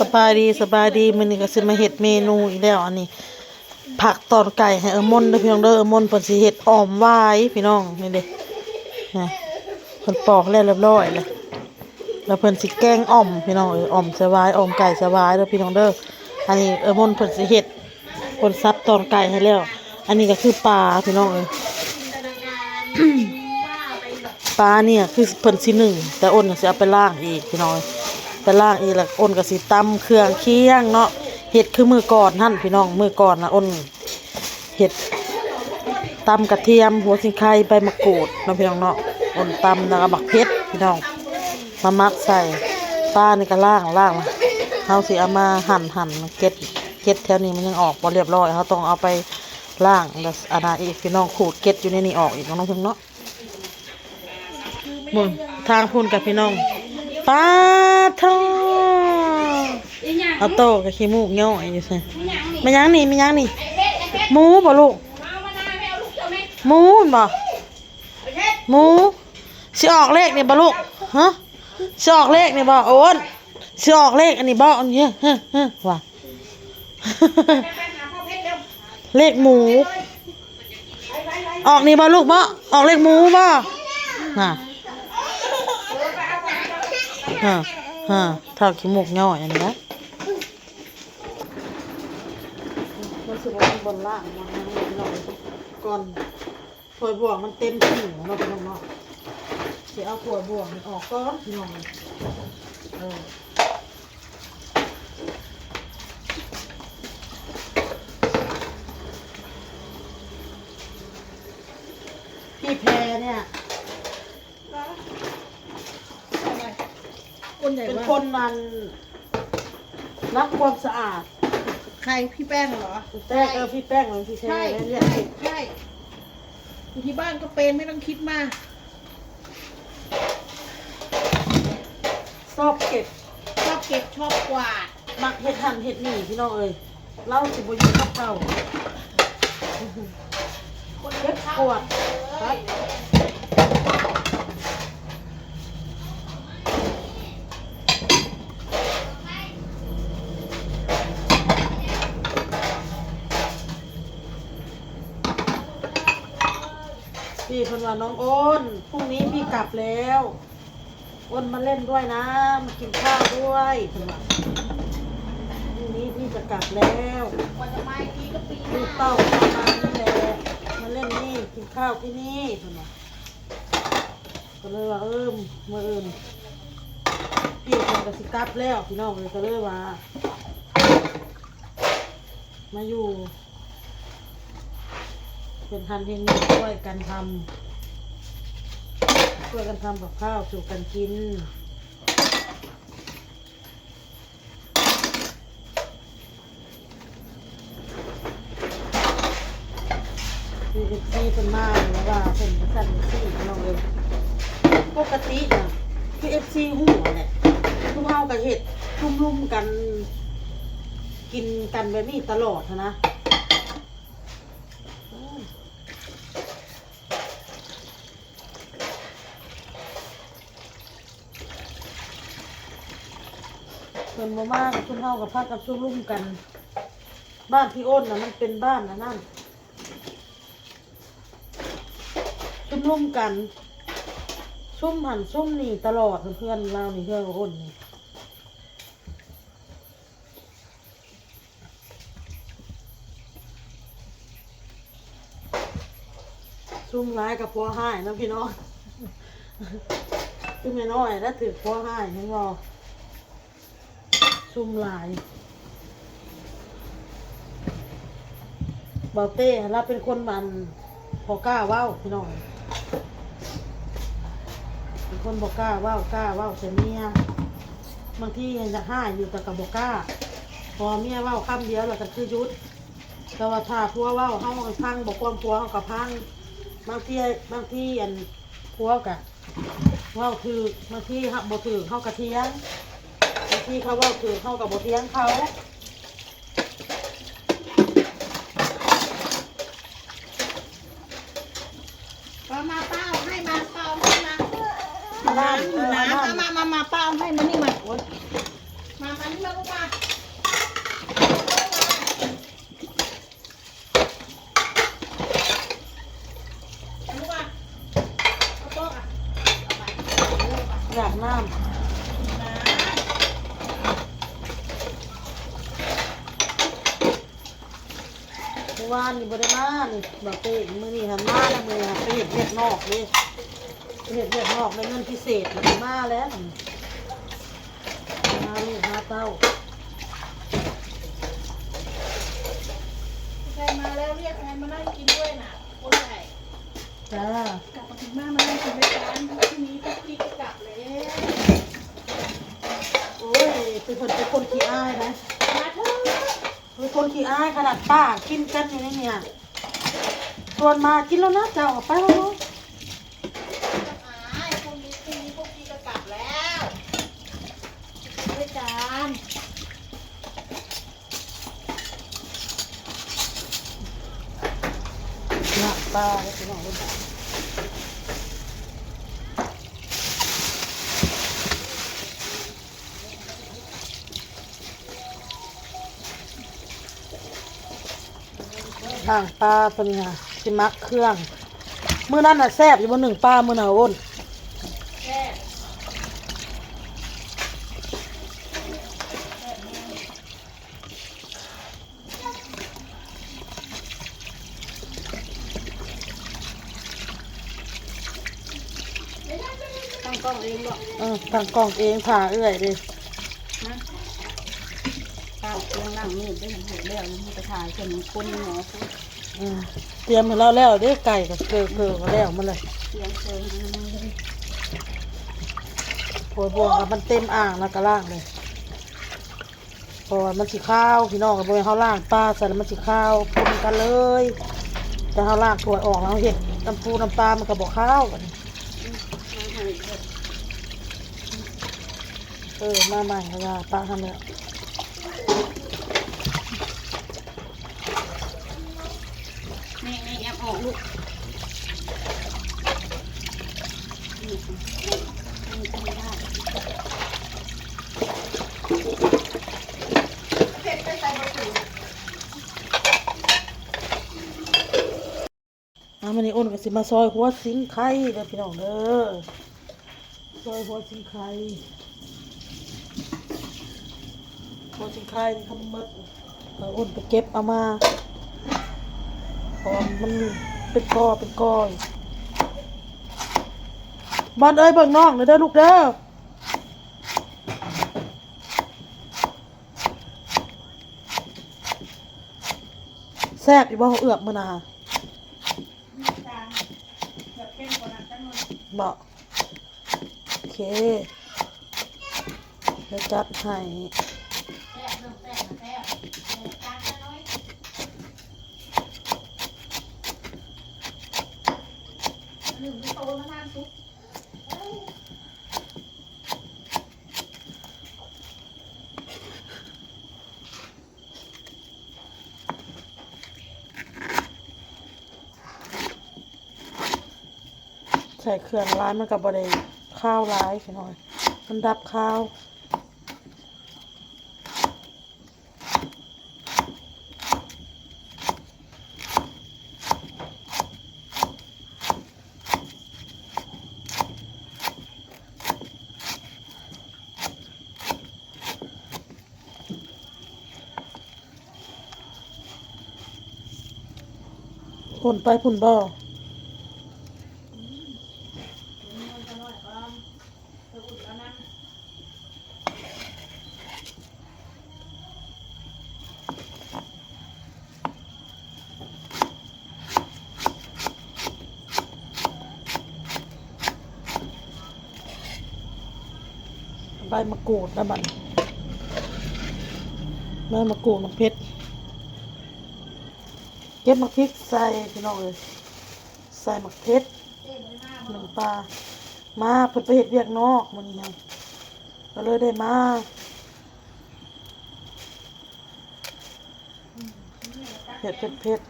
สบายดีสบายดีมื้อนี้ก็สิมาเฮ็ดเมนูอีกแล้วอันนี้ ผักตอนไก่ให้เออมนเด้อพี่น้องเด้อเออมอนเพิ่นสิเฮ็ดอ้อมวายพี่น้องนี่เด้นะเพิ่นปอกแล้วเรียบร้อยแล้วแล้วเพิ่นสิแกงอ่อมพี่น้องเอออ่อมสบายอ่อมไก่สบายเด้อพี่น้องเด้ออันนี้เออมอนเพิ่นสิเฮ็ดเพิ่นซับตอนไก่ให้แล้ว อันนี้ก็คือปลาพี่น้องเอ้ยปลาเนี่ยคือเพิ่นสิหนึ่งแต่อ้นก็สิเอาไปล้างอีกพี่น้อง ไปล้างอีกล้วอ้นก็สิตำเครื่องเคียงเนาะเฮ็ดคือมือก่อนหั่นพี่น้องมือก่อนนะอ้นเฮ็ดตำกระเทียมหัวสิงไข่ใบมะกรูดเนาะพี่น้องเนาะอ้นตำแล้วก็บักเพชรพี่น้องมามักใส่ปลานี่ก็ล้างล้างล้วเฮาสิเอามาหั่นหั่นเก็ดเก็ดแถวนี้มันยังออกบ่เรียบร้อยเฮาต้องเอาไปล้างแล้วอันนั้นอีกพี่น้องขูดเก็ดอยู่ในนี้ออกอีกน้องพิ่น้องเนาะบุญทางพุ่นกับพี่น้องป้า ทอเอาโตกับขี้มูกย่อยอยู่ซิไม่ยังนี่ไม่ยังนี่หมูบ่ลูกหมูบ่หมูสิออกเลขนี่บ่ลูกฮะสิออกเลขนี่บ่โอ้นสิออกเลขอันนี้บ่อันนี้เฮ้อเฮ้อว่ะเลขหมู ออกนี่บ่ลูกบ่ออกเลขหมูบ่น่ะฮะ ฮะเท่าขี้มูกย่อยอันนี้นะมันสิว่ามันบนล่างมันมันหน่อยก่อนถวยบวกมันเต็มที่เนาะพี่น้องเนาะสิเอาถวยบวกนี่ออกก่อนพี่องเออพี่แพรเนี่ย คนใหญ่เป็นว่าคนมัน รักความสะอาดใครพี่แป้งเหรอ แป้งเออพี่แป้งมันพี่แช่ใช่แล้วเนี่ยใช่ใช่อยู่ที่บ้านก็เป็นไม่ต้องคิดมาก ชอบเก็บชอบเก็บชอบกวาดมักเห็ดหันเห็ดหนี่พี่น้องเอ้ยเล่าสิบอยู่กับเก่าเก็บขวดครับ พี่เพิ่นว่าน้องอ้นพรุ่งนี้พี่กลับแล้วอ้นมาเล่นด้วยนะมากินข้าวด้วยเพิ่นว่าพรุ่งนี้พี่จะกลับแล้วกว่าจะมาอีกทีก็ปีหลูน้ากเต้าประมานี้แหละมาเล่นนี่กินข้าวที่นี่เพิ่นว่าก็เลยว่าเอิมมื่ออื่นพี่เพิ่นก็สิกลับแล้วพี่น้องเลยก็เลยว่า มาอยู่ เป็นทันเทนนี่ช่วยกันทำช่วยกันทำกับข้าวสู่กันกินคือเอฟซีเป็นมาหรือว่าเป็นสั่นซีน้องเอยปกติน่ะคือเอฟซีหัวแหละทุกเฮากับเห็ดทุ่มรุมกัน กินกันแบบนี้ตลอดนะอืมเพิ่น บ่มากทุกเฮากับพักกับชุ่มรุ่มกัน บ้านพี่อ้นน่ะมันเป็นบ้านนะนั่นชุ่มรุ่มกัน ชุ่มหันชุ่มนี่ตลอดเพื่อนเรานี่เพื่อนคนนี่ชุ่มร้ายกับพัวห้ายนะพี่น้องชุ่มไม่น้อยแล้วถือพัวห้ายให้งอ ชุ่มหลายเบาเต้เราเป็นคนมันพอกล้าว้าพี่น้องเป็นคนบอกกล้าว่ากล้าว่าเสียเมียบางทียังจะห้าอยู่แต่กับบอกกล้า พอเมียว่าคำเดียวแล้วก็คือยุดแต่ว่าถ้าพัวว่าเขาก็พังบอกความพัวเขาก็พังบางทีบางทีอันพัวกะเว่าถือบางทีเขาบ่ถือเขากระเทียงบาง ทีเขาเว่าถือเขากับบ่เทียงเขาป้ามาเป้าให้มาเป้าให้มาอันนั้นน้ำอยู่อันนั้นน้ำมามามามาเป้าให้มานี่มาโอ๊ยมามาวาน นี่บ่ได้มานี่บ่เป้มื้อนี้หันมาแล้วมื้อนี้หันไปเฮ็ดเวียกนอกนี่ไปเฮ็ดเวียกนอกได้เงินพิเศษแล้วก็มาแล้วมาลูกมาเต้าใครมาแล้วเรียกใครมานั่งกินด้วยน่ะคนใหญ่จ้ากลับมาถึงบ้านมานั่งกินด้วยกันพรุ่งนี้พวกพี่ก็กลับแล้วโอ้ยเป็นคนเป็นคนขี้อายนะมาเถอะ เป็นคนขี้อายขนาดป้ากินกันอยู่ในเนี่ยชวนมากินแล้วนะเจ้าออกไปแล้วเนาะ อายพรุ่งนี้พรุ่งนี้พวกพี่ก็กลับแล้วด้วยกัน นะป้าแล้วพี่น้องเล่น ทางปลาเป็นไงสิมักเครื่องมื้อนั้นน่ะแซ่บอยู่บนหนึ่งปลามื้อน่ะอ้นแค่ตั้งกล้องเองบอกเออทางกล่องเองผ่าเอื้อยดิ นะข้าเครื่องนั่งมืดได้เห็นเห็นแล้วมันไปถ่ายเห็นคนหมอพูดอืมเตรียมให้เราแล้วเด้อไก่กับเกลือเกลือมาแล้วมันเลยเสียงเชิงนั่งเลยโอยบวงกับมันเต็มอ่างแล้วก็ล่างเลยเพราะว่ามันสิข้าวพี่น้องกับโบยเขาล่างปลาใส่แล้วมันสิข้าวปนกันเลย แต่เขาล่างถั่วออกแล้วเห็ดน้ำปูน้ำปลามันก็บอกข้าวบันเออมาใหม่เวลาปลาทำแล้ว แม่แม่แอบออกลูกนี่นี่ทำไม่ได้ เผ็ดไปใส่บะหมี่ อะ มันนี่อ้นก็สิมาซอยหัวสิงไข่เด้อพี่น้องเด้อซอยหัวสิงไข่หัวสิงไข่นี่ทำมัดเอาอ้นไปเก็บเอามาเพราะว่ามันเป็นกอเป็นกอยบอลเอ้ยเบิ่งน้องเลยเด้อลูกเด้อแซ่บอยู่บ่เขาเอือกมื้อน่ะ แบบเข้มกว่านั้นจัง เบาโอเคเดี๋ยวจัดให้หนึ่งไม่โตแล้วน้ำซุป ใส่เครื่องร้ายมันกับบไดข้าวร้ายพี่น้อย มันดับข้าวพุ่นไปพุ่นบ่ใบมะ กรูดนะบันใบมะกรูดมะเพชรเก็บมะพริกใส่พี่น้องเลยใส่มะเพชรหนึ่งปลามาเพิ่นไปเห็ดเวียกนอกมันยังก็เลยได้มาเผ็ดเผ็ดเผ็ด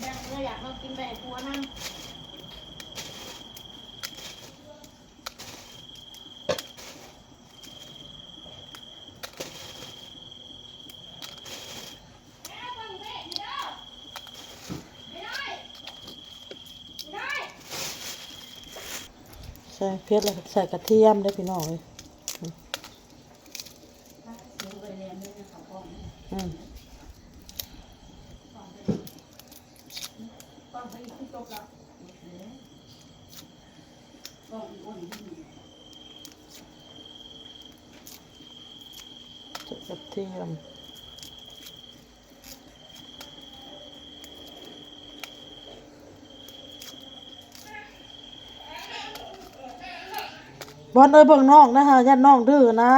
แบ่งเลยอยากลองกินแบบตัวนั่ง ใส่เผ็ดแล้วใส่กระเทียมได้พี่น้องเลยอืม ใส่กระเทียม บอลเอ้ยเบิ่งน้องนะฮะยันน้องดื้อนะ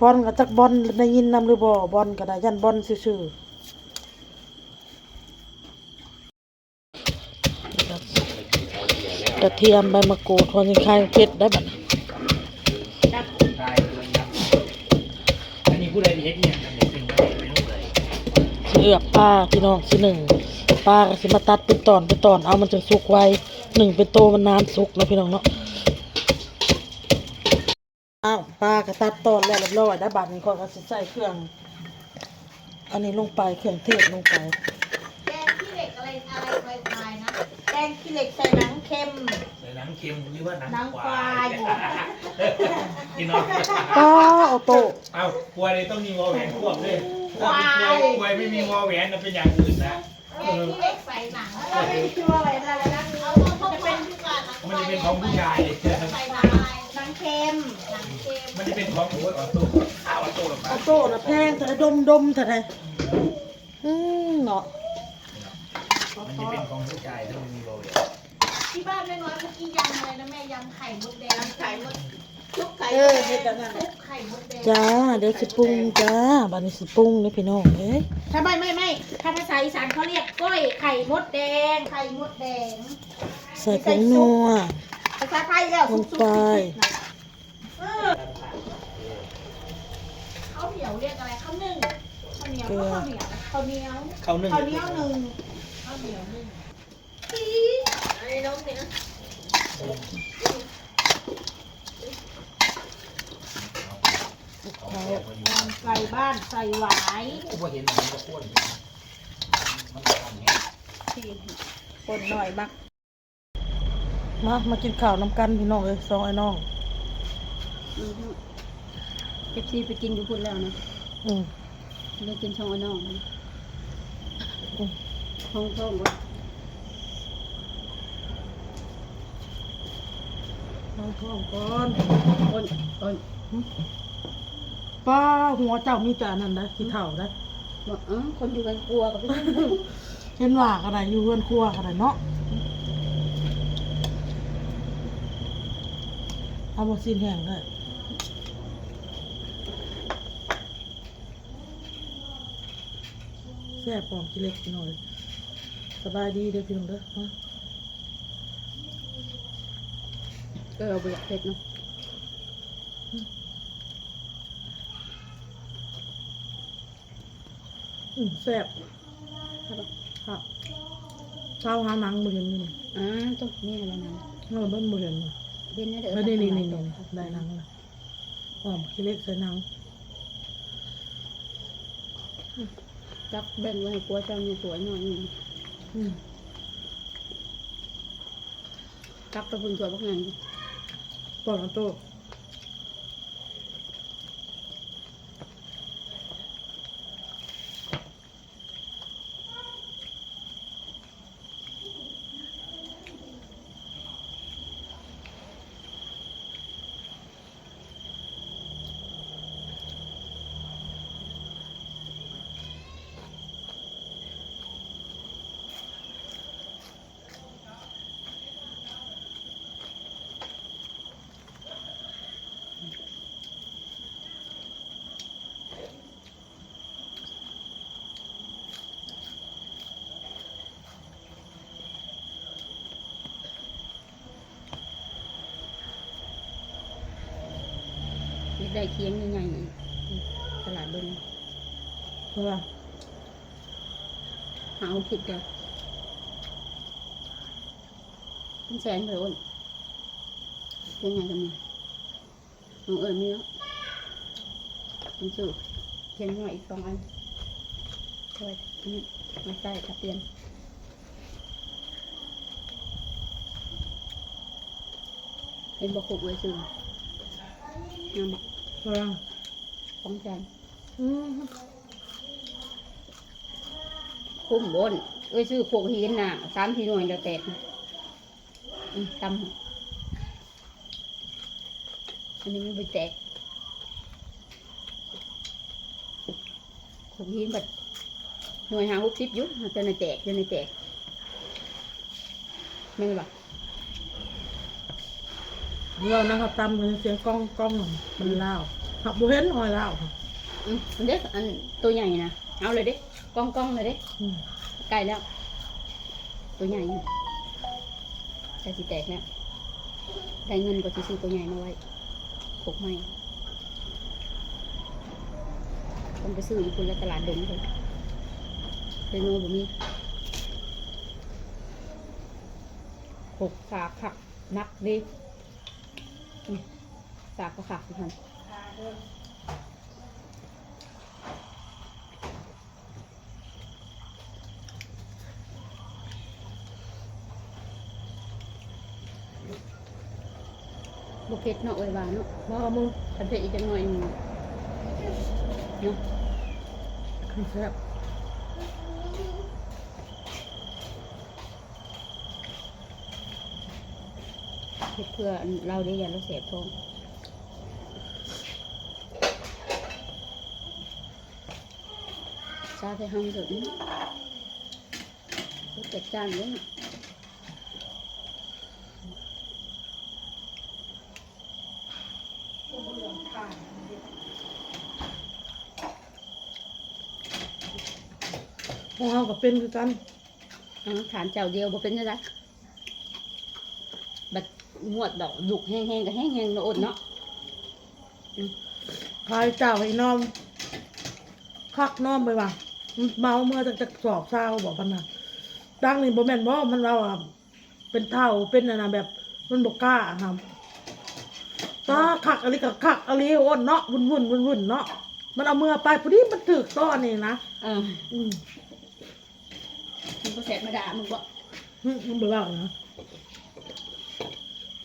บอลกับจักบอลได้ยินนำหรือบ่บอลก็ได้ยันบอลซื่อๆกระเทียมใบมะกรูดคนยังคายเผ็ดได้บัดตายเลยนะอันนี้ผู้ใดดีเฮ็ดเนี่ย เอือบปลาพี่น้องสิหนึ่งปลาก็สิมาตัดเป็นตอนเป็นตอนเอามันจะสุกไวหนึ่งเป็นโตมันนานสุกนะพี่น้องเนาะอ้าวปลาก็ตัดตอนแล้วเรียบร้อยได้บัดนี้คนก็สิใส่เครื่อง อันนี้ลงไปเครื่องเทศลงไปแกงขี้เหล็กอะไรอะไรอะไรตายนะแกงขี้เหล็กใส่หนังเค็ม ใส่หนังเค็มหรือว่าหนังหนังควควาายยพี่น้องป้าเอาโตะ เอ้าควายเลยต้องมีวอแหวนควบด้วยถ้าเป็น ควายควายไม่มีวอแหวนนะเป็นอย่างอื่นนะแกงขี้เหล็กใส่หนังเราไม่ได้ชื่อว่าอะไรอะไรนะเอาเพราะจะเป็นที่การหนังมันจะเป็นของผู้ชายใส่หนังอะไรหนังเค็มหนังเค็มมันจะเป็นของโอ้ยออโต้ข้าวออโต้หรอกครัเอาบโตะนะแพงแต่ดมดมแต่ไหนอืมเนาะมันจะเป็นของผู้ชายถ้ามันมีวอแหวนที่บ้านแม่น้อยเมื่อกี้ยำอะไรนะแม่ยำไข่มดแดงไข่มด ทุกไข่เออเฮ็ดแบบนั้นแหละไข่มดแดงจ้าเดี๋ยวสิปรุงจ้าบัดนี้สิปรุงเด้อพี่น้องเอ้ยถ้าไม่ไม่ไม่ถ้าภาษาอีสานเขาเรียกก้อยไข่มดแดง ไข่มดแดง ใส่ผงนัวภาษาไทยแล้วลงไปเออข้าวเหนียวเรียกอะไรข้าวนึ่งข้าวเหนียวก็ข้าวเหนียวข้าวเหนียวเขานึ่งข้าวเหนียวหนึ่งข้าวเหนียวหนึ่งปี๊ดไอ้น้องเนี่ย ใส่บ้านใส่หวายกูบ่เห็นมันก็ข้นมันทำเนี้ยที่คนหน่อยมักมามากินข้าวน้ำกันพี่น้องเอ้ยสองไอ้น้องเอฟซีไปกินอยู่พุ่นแล้วนะอืมเลยกินช่องไอ้น้องนะอืมห้องท้องว่าน้องท้องก่อนอ้นอ้น ป้าหัวเจ้ามีแต่อันนั้นนะขี้เถ่านะบอกอ๋อคนอยู่กันกลัวกับพี่เห็นว่ากันไดอยู่เฮือนครัวกันไดเนาะเอาบ่สิ้นแห้งได้แซ่บปอมกิเล็กพี่น้องเอ้ยสบายดีเด้อพี่น้องเด้อฮะเออเอาไปเผ็ดเนาะ อืม แซ่บครับครับเช้าหาหนังบ่เห็นนี่อ่าต้องนี่อะไรนะเออเบิ่งบ่เห็นนี่เด่นนะเด้เอออนี่นี่นี่นี่ได้หนังละหอมขี้เล็กใส่หนังจับแบ่งไว้ให้กลัวเจ้าอยู่สวยหน่อยหนึ่งอืมจับตะบุญสวยพวกนั้นปอนเอาโต ได้เคียงใหญ่ๆตลาดเบิ้งเพราะว่าหาเอาผิดเดียวเป็นแสนเลยอ้นเป็นไงกันเนี่ยน้องเอิญมีแล้วเป็นสูตรเทียนหน่อยอีกสองอันช่วยนี่มาใส่กับเตียนเป็นบะขุกไว้ซื้อน้ำบะเพราะว่องแสนอืมคุ้มบนเอ้ยซื้อโขกหินน่ะสามทีหน่วยเดียวแตกตำอันนี้มันไปแตกโขกหินแบบหน่วยหาหกสิบยุจนในแตกจนในแตกไม่นบอก เรานะครับตำกันเสียงกล้องกล้องหน่อยมันเล่าหักบุเห็นหอยเล่าค่ะอืมอันเด็กอันตัวใหญ่นะเอาเลยเด้กล้องกล้องเลยเด้อืมใกล้แล้ว ตัวใหญ่นี่สิแตกแล้วได้เงินก็สิซื้อตัวใหญ่มาไว้พกไม่ต้องไปซื้ออยู่คนละตลาดดงเลยเป็นโน่บ่มีหกสาขักนักดิ สากก็ขักสิคันบุเพ็ดเนาะไว้วางเนาะว่มึงคันเพ็ดอีกจังหน่อยมึงเนาะขึ้นแซ่บ เพ็ดเพื่อเราได้ยันเราเสียบท้องซาไปห้องสุดนี่รสจัดจ้านเลยเนาะพวกเราก็เป็นคือกันเอาฐานเจ้าเดียวบ่เป็นจังไดบัด งวดดอกดุกแห้งๆก็แห้งๆเนาะอดเนาะพายเจ้าไอ้น้อมคักน้อมไปว่ะมันเมาเมื่อจากจากสอบเศร้าบอกพันนะดังนี่บ่แม่นบ่มันเราอะเป็นเท่าเป็นอะไรแบบ มันบอกกล้าครับตาคักอะไรกับคักอะไรอ้นเนาะวุ่นวุ่นวุ่นวุ่นเนาะมันเอามือไปพอดีมันถึกต้อนนี่นะเอออืมมึงก็แสบมาด่ามึงบ่อืมมันบอกว่านะ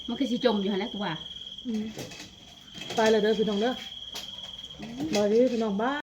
มันคือสิจมอยู่หั่นแหละกูว่าอืมไปเลยเด้อพี่น้องเด้อไปเด้อพี่น้องบ้าย